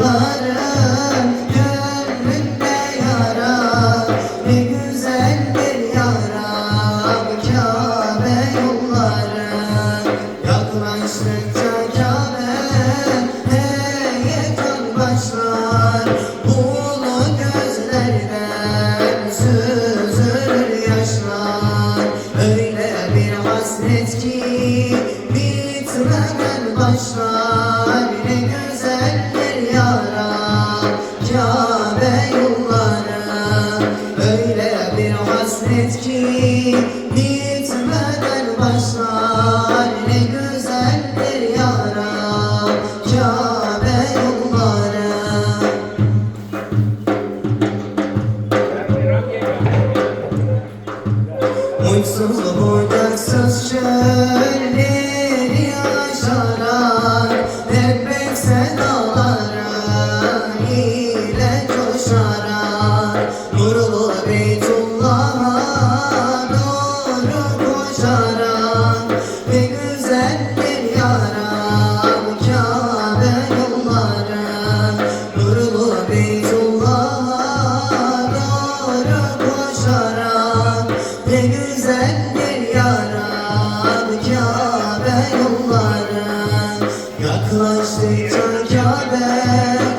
yollarım Gönlümde yara ne güzeldir yara Kabe yolları. Yaklaştıkça Kabe heyecan başlar. Bulu gözlerden süzülür yaşlar. Öyle bir hasret ki bitmeden başlar. hasret ki bitmeden başlar. Ne güzeldir yara Kabe yolları. Uysuz bucaksız çölleri aşarak Deprek sedalara ile coşarak. sendir yaram Kabe yolları Nurlu Beytullah'a doğru koşarak Ne güzeldir yaram Kabe yolları Yaklaştıkça Kabe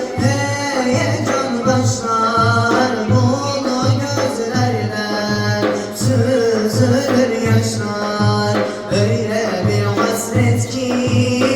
Jesus.